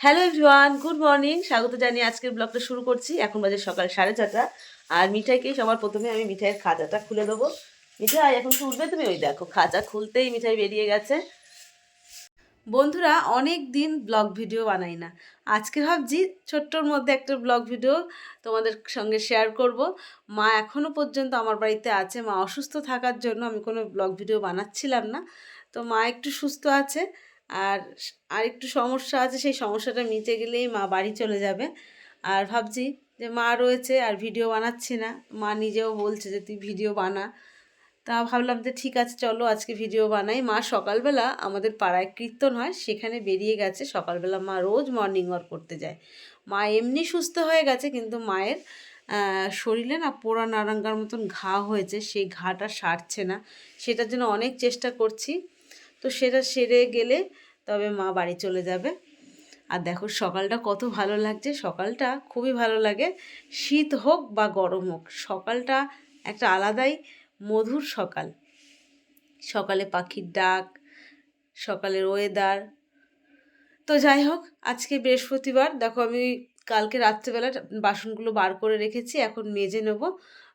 Hello everyone good morning স্বাগত জানিয়ে আজকের ব্লগটা শুরু করছি। এখন বাজে সকাল সাড়ে ছটা আর মিঠাইকে সবার প্রথমে আমি মিঠাইয়ের খাজাটা খুলে দেবো। মিঠাই, এখন উঠবে তুমি? ওই দেখো, খাজা খুলতেই মিঠাই বেরিয়ে গেছে। বন্ধুরা, অনেক দিন ব্লগ ভিডিও বানাই না। আজকে ভাবছি ছোট্টর মধ্যে একটা ব্লগ ভিডিও তোমাদের সঙ্গে শেয়ার করব। মা এখনও পর্যন্ত আমার বাড়িতে আছে। মা অসুস্থ থাকার জন্য আমি কোনো ব্লগ ভিডিও বানাচ্ছিলাম না। তো মা একটু সুস্থ আছে। আর আর একটু সমস্যা আছে, সেই সমস্যাটা মিটে গেলেই মা বাড়ি চলে যাবে। আর ভাবছি যে মা রয়েছে আর ভিডিও বানাচ্ছি না। মা নিজেও বলছে যে, তুই ভিডিও বানা। তা ভাবলাম যে, ঠিক আছে, চলো আজকে ভিডিও বানাই। মা সকালবেলা আমাদের পাড়ায় কীর্তন হয়, সেখানে বেরিয়ে গেছে। সকালবেলা মা রোজ মর্নিং ওয়াক করতে যায়। মা এমনি সুস্থ হয়ে গেছে, কিন্তু মায়ের শরীরে না পোড়া নারাঙ্গার মতন ঘা হয়েছে, সেই ঘাটা সারছে না। সেটার জন্য অনেক চেষ্টা করছি। তো সেটা সেরে গেলে তবে মা বাড়ি চলে যাবে। আর দেখো সকালটা কত ভালো লাগছে। সকালটা খুবই ভালো লাগে। শীত হোক বা গরম হোক, সকালটা একটা আলাদাই মধুর সকাল। সকালে পাখির ডাক, সকালের ওয়েদার তো যাই হোক, আজকে বৃহস্পতিবার। দেখো আমি কালকে রাত্রেবেলা বাসনগুলো বার করে রেখেছি, এখন মেজে নেব।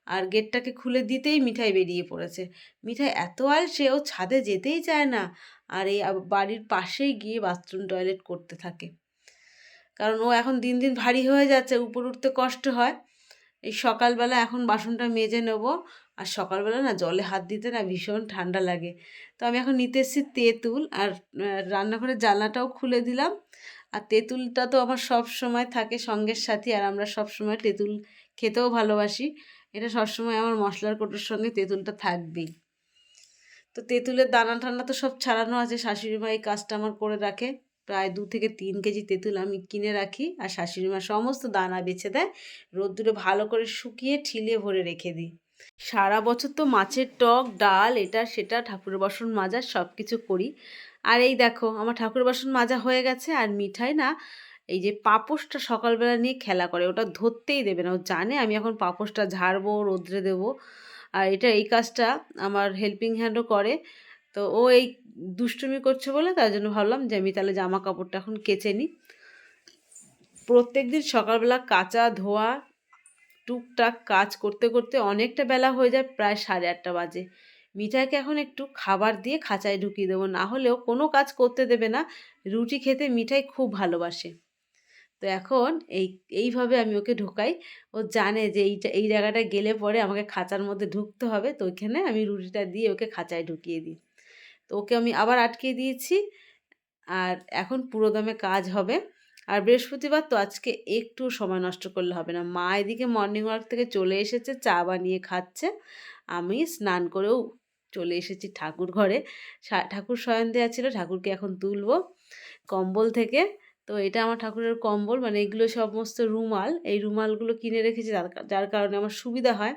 আর গেটটাকে খুলে দিতেই মিঠাই বেরিয়ে পড়েছে। মিঠাই এত আলসে ও ছাদে যেতেই চায় না আর এই বাড়ির পাশেই গিয়ে বাথরুম টয়লেট করতে থাকে। কারণ ও এখন দিন দিন ভারী হয়ে যাচ্ছে, উপর উঠতে কষ্ট হয়। এই সকালবেলা এখন বাসনটা মেজে নেব আর সকালবেলা না জলে হাত দিতে না ভীষণ ঠান্ডা লাগে। তো আমি এখন নিতে এসেছি তেঁতুল আর রান্নাঘরের জানলাটাও খুলে দিলাম। আর তেঁতুলটা তো আমার সব সময় থাকে সঙ্গের সাথে আর আমরা সব সময় তেঁতুল খেতেও ভালোবাসি। এটা সবসময় আমার মশলার কোটোর সঙ্গে তেঁতুলটা থাকবেই। তো তেঁতুলের দানা টানা তো সব ছাড়ানো আছে শাশুড়ি মা এই কাজটা আমার করে রাখে। প্রায় দু থেকে তিন কেজি তেঁতুল আমি কিনে রাখি আর শাশুড়ি মা সমস্ত দানা বেছে দেয়, রোদ্দুরে ভালো করে শুকিয়ে ঠিলে ভরে রেখে দিই। সারা বছর তো মাছের টক, ডাল, এটা সেটা, ঠাকুরের বাসন মাজা সব কিছু করি। আর এই দেখো, আমার ঠাকুর বাসন মাজা হয়ে গেছে আর মিঠাই না এই যে পাপোশটা সকালবেলা নিয়ে খেলা করে, ওটা ধরতেই দেবে না। ও জানে আমি এখন পাপোশটা ঝাড়বো, রোদ্রে দেবো। আর এটা এই কাজটা আমার হেল্পিং হ্যান্ডও করে। তো ও এই দুষ্টুমি করছে বলে তার জন্য ভাবলাম যে আমি তাহলে জামা কাপড়টা এখন কেচে নিই। প্রত্যেক দিন সকালবেলা কাচা ধোয়া, টুকটাক কাজ করতে করতে অনেকটা বেলা হয়ে যায়, প্রায় সাড়ে আটটা বাজে। মিঠাইকে এখন একটু খাবার দিয়ে খাঁচায় ঢুকিয়ে দেবো, না হলেও কোনো কাজ করতে দেবে না। রুটি খেতে মিঠাই খুব ভালোবাসে। তো এখন এই, এইভাবে আমি ওকে ঢোকাই। ও জানে যে এইটা, এই জায়গাটা গেলে পরে আমাকে খাঁচার মধ্যে ঢুকতে হবে। তো ওইখানে আমি রুটিটা দিয়ে ওকে খাঁচায় ঢুকিয়ে দিই। তো ওকে আমি আবার আটকে দিয়েছি। আর এখন পুরো দমে কাজ হবে। আর বৃহস্পতিবার তো আজকে একটু সময় নষ্ট করলে হবে না। মা এদিকে মর্নিং ওয়াক থেকে চলে এসেছে, চা বানিয়ে খাচ্ছে। আমি স্নান করেও চলে এসেছি ঠাকুর ঘরে। ঠাকুর শয়ন দেওয়া ছিল, ঠাকুরকে এখন তুলবো। কম্বল থেকে তো এটা আমার ঠাকুরের কম্বল মানে এগুলো সমস্ত রুমাল। এই রুমালগুলো কিনে রেখেছি যার কারণে আমার সুবিধা হয়।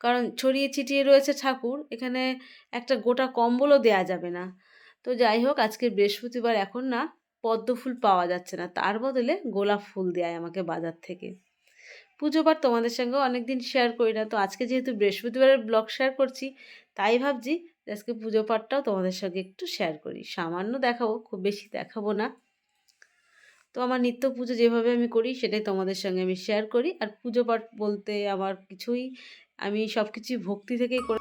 কারণ ছড়িয়ে ছিটিয়ে রয়েছে ঠাকুর, এখানে একটা গোটা কম্বলও দেয়া যাবে না। তো যাই হোক, আজকে বৃহস্পতিবার এখন না পদ্ম ফুল পাওয়া যাচ্ছে না। তার বদলে গোলাপ ফুল দেয় আমাকে বাজার থেকে। পুজো পাঠ তোমাদের সঙ্গেও অনেকদিন শেয়ার করি না। তো আজকে যেহেতু বৃহস্পতিবারের ব্লগ শেয়ার করছি, তাই ভাবছি আজকে পুজো পাঠটাও তোমাদের সঙ্গে একটু শেয়ার করি। সামান্য দেখাবো, খুব বেশি দেখাবো না। তো আমার নিত্য পুজো যেভাবে আমি করি সেটাই তোমাদের সঙ্গে আমি শেয়ার করি। আর পুজো পাঠ বলতে আমার কিছুই, আমি সব কিছুই ভক্তি থেকেই করে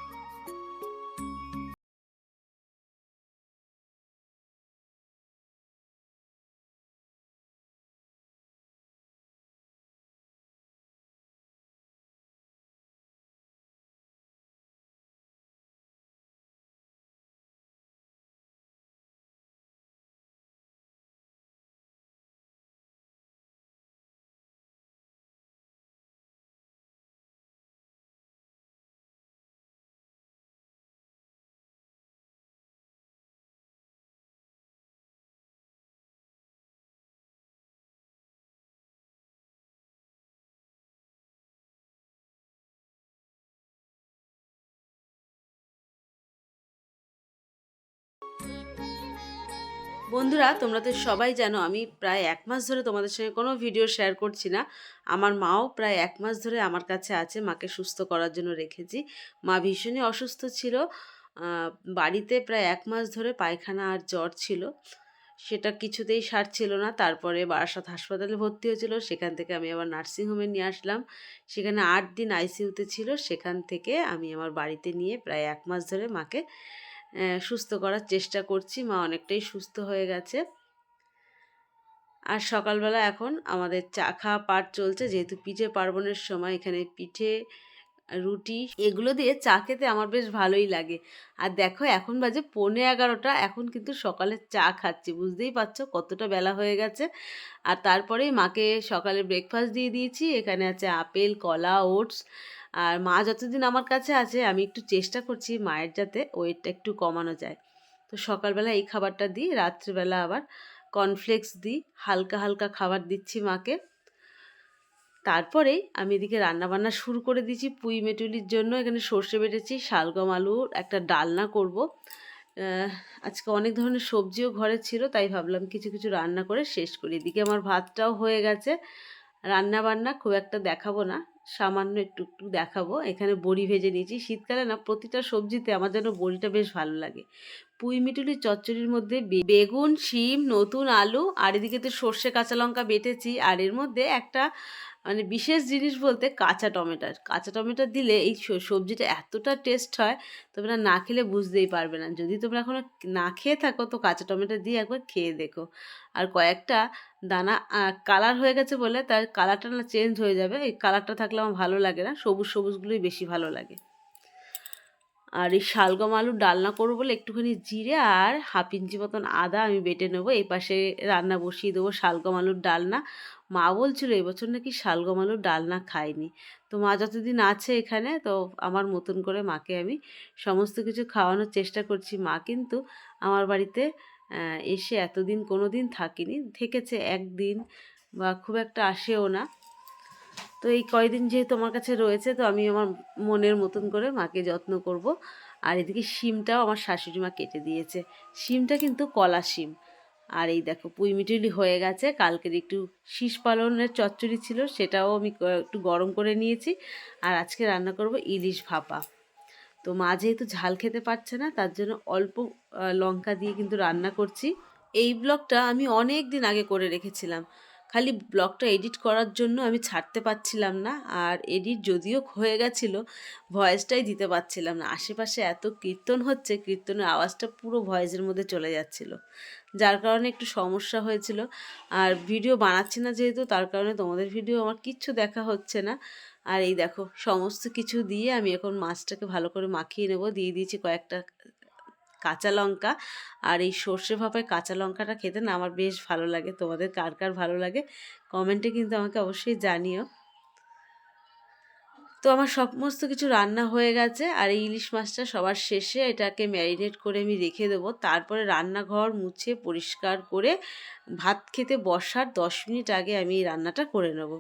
বন্ধুরা, তোমরা তো সবাই জানো আমি প্রায় এক মাস ধরে তোমাদের সঙ্গে কোনো ভিডিও শেয়ার করছি না। আমার মাও প্রায় এক মাস ধরে আমার কাছে আছে, মাকে সুস্থ করার জন্য রেখেছি। মা ভীষণই অসুস্থ ছিল। বাড়িতে প্রায় এক মাস ধরে পায়খানা আর জ্বর ছিল। সেটা কিছুতেই সারছিল না। তারপরে বারাসাত হাসপাতালে ভর্তি হয়েছিল। সেখান থেকে আমি আবার নার্সিংহোমে নিয়ে আসলাম। সেখানে আট দিন আইসিইউতে ছিল। সেখান থেকে আমি আমার বাড়িতে নিয়ে প্রায় এক মাস ধরে মাকে সুস্থ করার চেষ্টা করছি। মা অনেকটাই সুস্থ হয়ে গেছে। আর সকালবেলা এখন আমাদের চা খাওয়া পাঠ চলছে। যেহেতু পিঠে পার্বণের সময় এখানে পিঠে রুটি, এগুলো দিয়ে চা খেতে আমার বেশ ভালোই লাগে। আর দেখো, এখন বাজে পৌনে এগারোটা, এখন কিন্তু সকালে চা খাচ্ছি, বুঝতেই পারছ? কতটা বেলা হয়ে গেছে। আর তারপরেই মাকে সকালে ব্রেকফাস্ট দিয়ে দিয়েছি, এখানে আছে আপেল, কলা, ওটস। আর মা যতদিন আমার কাছে আছে, আমি একটু চেষ্টা করছি মায়ের যাতে ওয়েটটা একটু কমানো যায়। তো সকালবেলা এই খাবারটা দিই, রাত্রিবেলা আবার কর্নফ্লেক্স দিই, হালকা হালকা খাবার দিচ্ছি মাকে। তারপরেই আমি এদিকে রান্নাবান্না শুরু করে দিয়েছি। পুঁই মেটুলির জন্য এখানে সর্ষে বেটেছি, শালগম আলুর একটা ডালনা করব। আজকে অনেক ধরনের সবজিও ঘরে ছিল, তাই ভাবলাম কিছু কিছু রান্না করে শেষ করি। এদিকে আমার ভাতটাও হয়ে গেছে। রান্না বান্না খুব একটা দেখাবো না, সামান্য একটু একটু দেখাবো। এখানে বড়ি ভেজে নিয়েছি। শীতকালে না, প্রতিটা সবজিতে আমার যেন বড়িটা বেশ ভালো লাগে। পুঁই মিটুলি চচ্চড়ির মধ্যে বেগুন, শিম, নতুন আলু, আর এদিকে তো সর্ষে কাঁচা লঙ্কা বেটেছি। আর এর মধ্যে একটা মানে বিশেষ জিনিস বলতে কাঁচা টমেটোর। কাঁচা টমেটো দিলে এই সবজিটা এতটা টেস্ট হয়, তোমরা না খেলে বুঝতেই পারবে না। যদি তোমরা এখনও না খেয়ে থাকো, তো কাঁচা টমেটো দিয়ে একবার খেয়ে দেখো। আর কয়েকটা দানা কালার হয়ে গেছে বলে তার কালারটা না চেঞ্জ হয়ে যাবে। এই কালারটা থাকলে আমার ভালো লাগে না, সবুজ সবুজগুলোই বেশি ভালো লাগে। আর এই শালগম আলুর ডালনা করব বলে একটুখানি জিরে আর হাফ ইঞ্চি মতন আদা আমি বেটে নেব। এই পাশে রান্না বসিয়ে দেবো শালগম আলুর ডালনা। মা বলছিল, এবছর নাকি শালগম আলুর ডালনা খাইনি। তো মা যতদিন আছে এখানে, তো আমার মতন করে মাকে আমি সমস্ত কিছু খাওয়ানোর চেষ্টা করছি। মা কিন্তু আমার বাড়িতে এসে এতদিন কোনো দিন থাকিনি। থেকেছে একদিন বা খুব একটা আসেও না। তো এই কয়দিন যেহেতু আমার কাছে রয়েছে, তো আমি আমার মনের মতন করে মাকে যত্ন করব। আর এদিকে শিমটাও আমার শাশুড়ি মা কেটে দিয়েছে। শিমটা কিন্তু কলা শিম। আর এই দেখো পুঁই মিটুলি হয়ে গেছে। কালকের একটু শীষ পালনের চচ্চড়ি ছিল, সেটাও আমি একটু গরম করে নিয়েছি। আর আজকে রান্না করব ইলিশ ভাপা। তো মা যেহেতু ঝাল খেতে পারছে না, তার জন্য অল্প লঙ্কা দিয়ে কিন্তু রান্না করছি। এই ব্লগটা আমি অনেক দিন আগে করে রেখেছিলাম। খালি ব্লগটা এডিট করার জন্য আমি ছাড়তে পারছিলাম না, আর এডিট যদিও হয়ে গেছিল, ভয়েসটাই দিতে পারছিলাম না। আশেপাশে এত কীর্তন হচ্ছে, কীর্তনের আওয়াজটা পুরো ভয়েসের মধ্যে চলে যাচ্ছিল। যার কারণে একটু সমস্যা হয়েছিল। আর ভিডিও বানাচ্ছি না যেহেতু, তার কারণে তোমাদের ভিডিও আমার কিচ্ছু দেখা হচ্ছে না। আর এই দেখো, সমস্ত কিছু দিয়ে আমি এখন মাছটাকে ভালো করে মাখিয়ে নেব। দিয়ে দিয়েছি কয়েকটা কাঁচা লঙ্কা। আর এই সর্ষে ভাপায় কাঁচা লঙ্কাটা খেতে না আমার বেশ ভালো লাগে। তোমাদের কার কার ভালো লাগে, কমেন্টে কিন্তু আমাকে অবশ্যই জানিও। তো আমার সমস্ত কিছু রান্না হয়ে গেছে আর এই ইলিশ মাছটা সবার শেষে এটাকে ম্যারিনেট করে আমি রেখে দেবো। তারপরে রান্নাঘর মুছে পরিষ্কার করে ভাত খেতে বসার দশ মিনিট আগে আমি এই রান্নাটা করে নেব।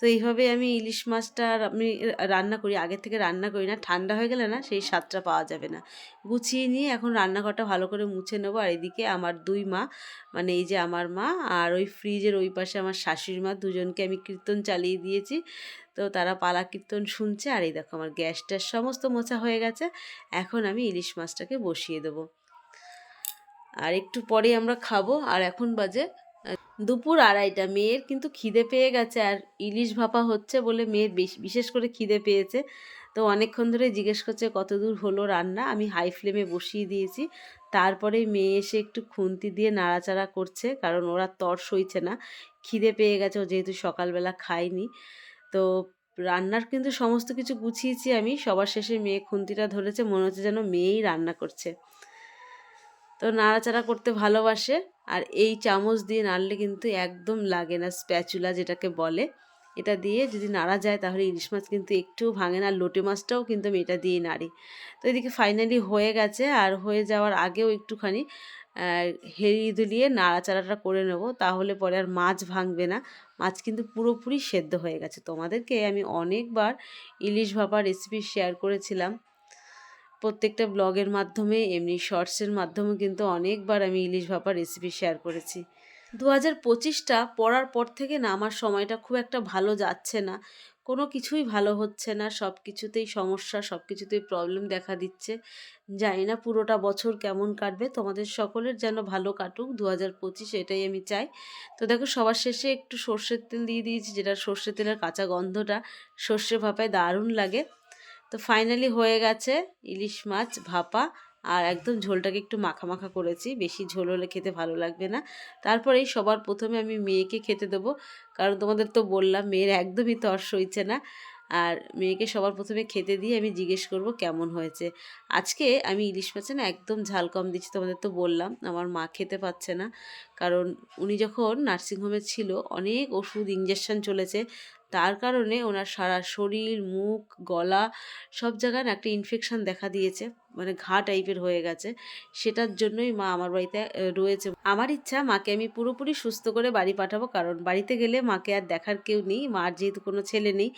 তো এইভাবে আমি ইলিশ মাছটা আমি রান্না করি আগের থেকে রান্না করি না, ঠান্ডা হয়ে গেলে না সেই স্বাদটা পাওয়া যাবে না। গুছিয়ে নিয়ে এখন রান্নাঘরটা ভালো করে মুছে নেব আর এদিকে আমার দুই মা মানে এই যে আমার মা আর ওই ফ্রিজের ওই পাশে আমার শাশুড়ি মা দুজনকে আমি কীর্তন চালিয়ে দিয়েছি। তো তারা পালা কীর্তন শুনছে আর এই দেখো আমার গ্যাস ট্যাস সমস্ত মোছা হয়ে গেছে, এখন আমি ইলিশ মাছটাকে বসিয়ে দেবো। আর একটু পরে আমরা খাব, আর এখন বাজে দুপুর আড়াইটা। মেয়ের কিন্তু খিদে পেয়ে গেছে আর ইলিশ ভাপা হচ্ছে বলে মেয়ের বেশ- বিশেষ করে খিদে পেয়েছে। তো অনেকক্ষণ ধরে জিজ্ঞেস করছে কত দূর হলো রান্না? আমি হাই ফ্লেমে বসিয়ে দিয়েছি। তারপরে মেয়ে এসে একটু খুন্তি দিয়ে নাড়াচাড়া করছে, কারণ ওরা তর সইছে না। খিদে পেয়ে গেছে, ও যেহেতু সকালবেলা খায়নি। তো রান্নার কিন্তু সমস্ত কিছু গুছিয়েছি আমি। সবার শেষে মেয়ে খুন্তিটা ধরেছে, মনে হচ্ছে যেন মেয়েই রান্না করছে। তো নাড়াচাড়া করতে ভালোবাসে আর এই চামচ দিয়ে নাড়লে কিন্তু একদম লাগে না, স্প্যাচুলা যেটাকে বলে। এটা দিয়ে যদি নাড়া যায় তাহলে ইলিশ মাছ কিন্তু একটুও ভাঙে না লোটে মাছটাও কিন্তু আমি এটা দিয়ে নাড়ি। তো এদিকে ফাইনালি হয়ে গেছে আর হয়ে যাওয়ার আগেও একটুখানি হেলিয়ে দুলিয়ে নাড়াচাড়াটা করে নেব, তাহলে পরে আর মাছ ভাঙবে না। মাছ কিন্তু পুরোপুরি সেদ্ধ হয়ে গেছে। তোমাদেরকে আমি অনেকবার ইলিশ ভাপা রেসিপি শেয়ার করেছিলাম। প্রত্যেকটা ব্লগের মাধ্যমে, এমনি শর্টসের মাধ্যমে কিন্তু অনেকবার আমি ইলিশ ভাপা রেসিপি শেয়ার করেছি। দু হাজার পঁচিশটা পড়ার পর থেকে না, আমার সময়টা খুব একটা ভালো যাচ্ছে না। কোনো কিছুই ভালো হচ্ছে না সব কিছুতেই সমস্যা সব কিছুতেই প্রবলেম দেখা দিচ্ছে। জানি না পুরোটা বছর কেমন কাটবে, তোমাদের সকলের যেন ভালো কাটুক দু হাজার পঁচিশ এটাই আমি চাই। তো দেখো, সবার শেষে একটু সর্ষের তেল দিয়ে দিয়েছি, যেটা সর্ষের তেলের কাঁচা গন্ধটা সর্ষে ভাপায় দারুণ লাগে। তো ফাইনালি হয়ে গেছে ইলিশ মাছ ভাপা। আর একদম ঝোলটাকে একটু মাখা মাখা করেছি। বেশি ঝোল হলে খেতে ভালো লাগবে না। তারপরেই সবার প্রথমে আমি মেয়েকে খেতে দেবো। কারণ তোমাদের তো বললাম, মেয়ের একদমই তর সইছে না। আর মেয়েকে সবার প্রথমে খেতে দিয়ে আমি জিজ্ঞেস করব, কেমন হয়েছে? আজকে আমি ইলিশ মাছে না একদম ঝাল কম দিচ্ছি, তোমাদের তো বললাম। আমার মা খেতে পাচ্ছে না। কারণ উনি যখন নার্সিংহোমে ছিল, অনেক ওষুধ ইঞ্জেকশন চলেছে। তার কারণে ওনার সারা শরীর, মুখ, গলা সব জায়গায় একটা ইনফেকশান দেখা দিয়েছে মানে ঘা টাইপের হয়ে গেছে। সেটার জন্যই মা আমার বাড়িতে রয়েছে। আমার ইচ্ছা মাকে আমি পুরোপুরি সুস্থ করে বাড়ি পাঠাবো, কারণ বাড়িতে গেলে মাকে আর দেখার কেউ নেই। মার যেহেতু কোনো ছেলে নেই,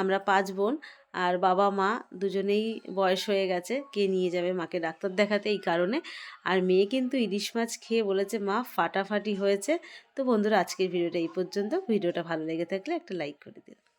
আমরা পাঁচ বোন। আর বাবা মা দুজনেই বয়স হয়ে গেছে, কে নিয়ে যাবে মাকে ডাক্তার দেখাতে এই কারণে। আর মেয়ে কিন্তু ইলিশ মাছ খেয়ে বলেছে, মা, ফাটাফাটি হয়েছে। তো বন্ধুরা, আজকের ভিডিওটা এই পর্যন্ত। ভিডিওটা ভালো লেগে থাকলে একটা লাইক করে দিন